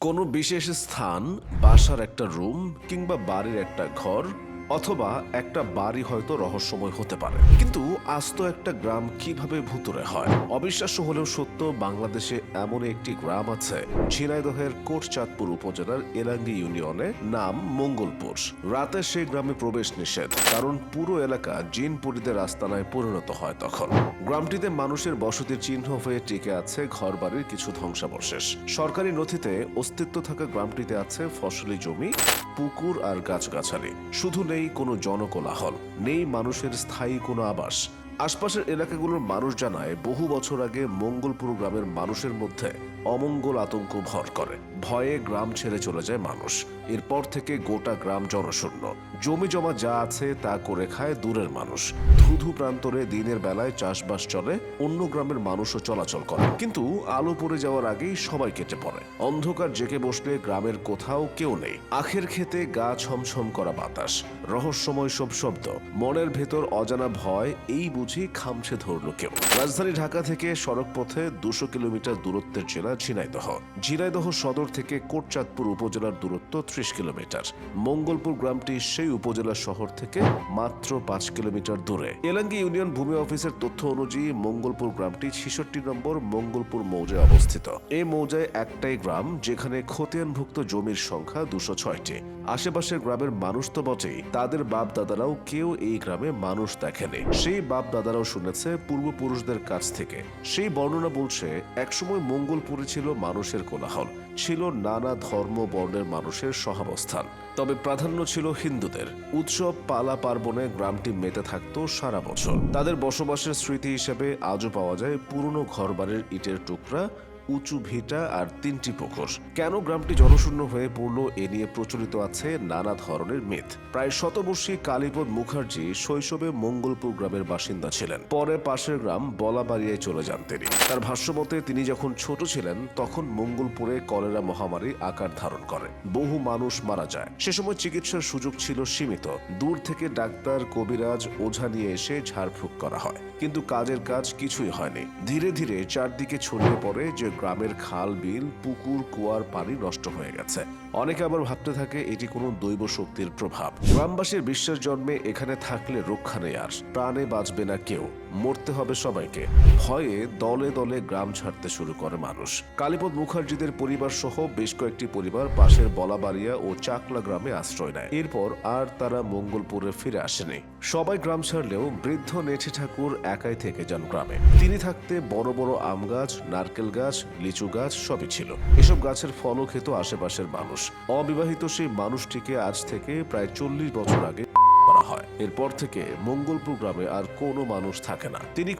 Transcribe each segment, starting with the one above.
কোনো বিশেষ স্থান বাসার একটা রুম কিংবা বাড়ির একটা ঘর অথবা একটা বাড়ি হয়তো রহস্যময় হতে পারে। কিন্তু আস্ত একটা গ্রাম কীভাবে ভুতুরে হয়? অবিশ্বাস্য হলেও সত্য, বাংলাদেশে এমন একটি গ্রাম আছে, ঝিনাইদহের কোটচাঁদপুর উপজেলার এলাঙ্গি ইউনিয়নে, নাম মঙ্গলপুর। রাতে সেই গ্রামে প্রবেশ নিষেধ, কারণ পুরো এলাকা জিন জিনপুরীদের আস্তানায় পরিণত হয় তখন। গ্রামটিতে মানুষের বসতির চিহ্ন হয়ে টিকে আছে ঘরবাড়ির কিছু ধ্বংসাবশেষ। সরকারি নথিতে অস্তিত্ব থাকা গ্রামটিতে আছে ফসলি জমি পুকুর আর গাছগাছালি। শুধু নেই কোনো জনকোলাহল নেই মানুষের স্থায়ী কোনো আবাস। আশপাশের এলাকাগুলোর মানুষ জানায়, বহু বছর আগে মঙ্গলপুর গ্রামের মানুষের মধ্যে অমঙ্গল আতঙ্ক ভর করে। ভয়ে গ্রাম ছেড়ে চলে যায় মানুষ। এরপর থেকে গোটা গ্রাম জনশূন্য। জমি জমা যা আছে তা করে খায় দূরের মানুষ। ধুধু প্রান্তরে দিনের বেলায় চাষবাস চলে, অন্য গ্রামের মানুষও চলাচল করে। কিন্তু আলো পড়ে যাওয়ার আগেই সবাই কেটে পড়ে। অন্ধকার জেগে বসলে গ্রামের কোথাও কেউ নেই। আখের খেতে গা ছমছম করা বাতাস। রহস্যময় সব শব্দ। মনের ভেতর অজানা ভয়, এই বুঝি খামছে ধরল কেউ। রাজধানী ঢাকা থেকে সড়ক পথে দুশো কিলোমিটার দূরত্বের জেলা ঝিনাইদহ। ঝিনাইদহ সদর থেকে কোটচাঁদপুর উপজেলার দূরত্ব ত্রিশ কিলোমিটার। মঙ্গলপুর গ্রামটি সেই উপজেলা শহর থেকে মাত্র পাঁচ কিলোমিটার দূরে। এলাঙ্গি ইউনিয়ন ভূমি অফিসের তথ্য অনুযায়ী মঙ্গলপুর গ্রামটি ছেষট্টি নম্বর মঙ্গলপুর মৌজায় অবস্থিত। এই মৌজায় একটাই গ্রাম, যেখানে খতিয়ানভুক্ত জমির সংখ্যা দুশো ছয়টি। আশেপাশের গ্রামের মানুষ তো বটেই। তাদের বাপ দাদারাও কেউ এই গ্রামে মানুষ দেখেনি। সেই বাপ দাদারাও শুনেছে পূর্বপুরুষদের কাছ থেকে। সেই বর্ণনা বলছে, একসময় মঙ্গলপুরে ছিল মানুষের কোলাহল, ছিল নানা ধর্ম বর্ণের মানুষের সহাবস্থান। তবে প্রাধান্য ছিল হিন্দুদের। উৎসব পালা পার্বণে গ্রামটি মেতে থাকতো সারা বছর। তাদের বসবাসের স্মৃতি হিসেবে আজও পাওয়া যায় পুরনো ঘরবাড়ির ইটের টুকরা উঁচু ভিটা আর তিনটি পুকুর। কেন গ্রামটি জনশূন্য হয়ে পড়ল এ নিয়ে প্রচলিত আছে নানা ধরনের মিথ। প্রায় শতবর্ষী কালীপদ মুখার্জি শৈশবে মঙ্গলপুর গ্রামের বাসিন্দা ছিলেন। পরে পাশের গ্রাম বলাবাড়িয়ায় চলে যান তিনি। তার ভাষ্যমতে, তিনি যখন ছোট ছিলেন, তখন মঙ্গলপুরে কলেরা মহামারী আকার ধারণ করে। বহু মানুষ মারা যায়। সে সময় চিকিৎসার সুযোগ ছিল সীমিত। দূর থেকে ডাক্তার, কবিরাজ, ওঝা নিয়ে এসে ঝাড়ফুঁক করা হয়। কিন্তু কাজের কাজ কিছুই হয়নি। ধীরে ধীরে চারদিকে ছড়িয়ে পড়ে যে গ্রামের খাল বিল পুকুর কুয়ার পানি নষ্ট হয়ে গেছে। অনেকে আবার ভাবতে থাকে এটি কোনো দৈব শক্তির প্রভাব। গ্রামবাসীর বিশ্বাস জন্মে এখানে থাকলে রক্ষা নেই আর, প্রাণে বাঁচবে না কেউ। মরতে হবে সবাইকে। ভয়ে দলে দলে গ্রাম ছাড়তে শুরু করে মানুষ। কালীপদ মুখার্জিদের পরিবার সহ বেশ কয়েকটি পরিবার পাশের বলাবাড়িয়া ও চাকলা গ্রামে আশ্রয় নেয়। এরপর আর তারা মঙ্গলপুরে ফিরে আসেনি। সবাই গ্রাম ছাড়লেও বৃদ্ধ নেঠি ঠাকুর একাই থেকে যান গ্রামে। তিনি থাকতে বড় বড় আম গাছ নারকেল গাছ, লিচু গাছ সবই ছিল। এসব গাছের ফলও খেত আশেপাশের মানুষ। অবিবাহিত সেই মানুষটিকে আজ থেকে প্রায় চল্লিশ বছর আগে করা হয়। এরপর থেকে মঙ্গলপুর গ্রামে আর কোনো মানুষ থাকে না। তিনি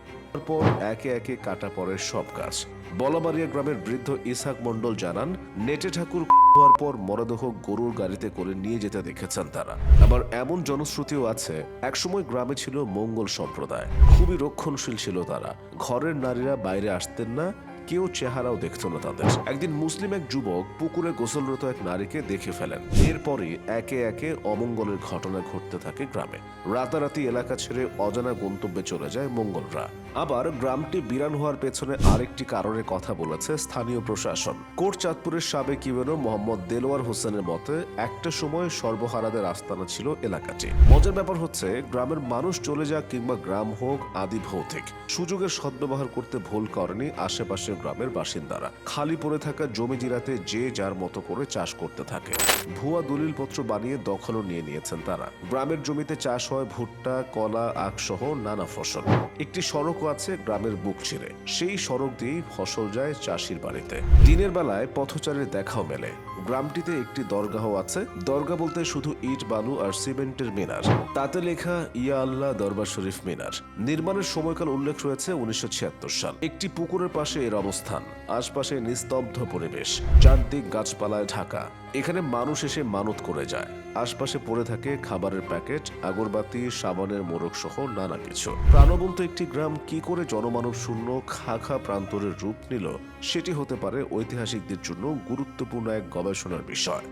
পর একে একে কাটা পড়ে সব গাছ বলাবাড়িয়া গ্রামের বৃদ্ধ ইসাক মণ্ডল জানান, নেটে ঠাকুর হওয়ার পর মরদেহ গরুর গাড়িতে করে নিয়ে যেতে দেখেছেন তারা। আবার এমন জনশ্রুতিও আছে, একসময় গ্রামে ছিল মঙ্গল সম্প্রদায়। খুবই রক্ষণশীল ছিল তারা। ঘরের নারীরা বাইরে আসতেন না কেউ চেহারাও দেখত না তাদের। একদিন মুসলিম এক যুবক পুকুরে গোসলরত এক নারীকে দেখে ফেলেন। এরপরে একে একে অমঙ্গলের ঘটনা ঘটতে থাকে গ্রামে। রাতারাতি এলাকা ছেড়ে অজানা গন্তব্যে চলে যায় মঙ্গলরা। আবার গ্রামটি বিরান হওয়ার পেছনে আরেকটি কারণের কথা বলেছে স্থানীয় প্রশাসন। কোট চাঁদপুরের সাবেক ইউএনও মোহাম্মদ দেলোয়ার হোসেনের মতে, একটা সময় সর্বহারাদের আস্তানা ছিল এলাকাটি। মজার ব্যাপার হচ্ছে, গ্রামের মানুষ চলে যাক কিংবা গ্রাম হোক, আদি ভৌতিক। সুযোগের সদ্ব্যবহার করতে ভুল করেনি আশেপাশের গ্রামের বাসিন্দারা খালি পড়ে থাকা জমি জিরাতে যে যার মতো করে চাষ করতে থাকে। ভুয়া দলিলপত্র বানিয়ে দখলও নিয়ে নিয়েছেন তারা। গ্রামের জমিতে চাষ হয় ভুট্টা, কলা আখ সহ নানা ফসল। একটি সড়কও আছে গ্রামের বুক ছিঁড়ে সেই সড়ক দিয়েই ফসল যায় চাষির বাড়িতে। দিনের বেলায় পথচারীর দেখাও মেলে। গ্রামটিতে একটি দরগাহ আছে। দরগা বলতে শুধু ইট, বালু আর সিমেন্টের মিনার। তাতে লেখা, ইয়া আল্লাহ দরবার শরীফ মিনার। নির্মাণের সময়কাল উল্লেখ রয়েছে উনিশশো ছিয়াত্তর সাল। একটি পুকুরের পাশে এর অবস্থান। আশপাশে নিস্তব্ধ পরিবেশ। চারদিক গাছপালায় ঢাকা। এখানে মানুষ এসে মানত করে যায়। আশপাশে পড়ে থাকে খাবারের প্যাকেট, আগরবাতি, সাবানের মোড়ক সহ নানা কিছু। প্রাণবন্ত একটি গ্রাম কি করে জনমানব শূন্য খাখা প্রান্তরের রূপ নিল, সেটি হতে পারে ঐতিহাসিকদের জন্য গুরুত্বপূর্ণ এক গবেষণার বিষয়।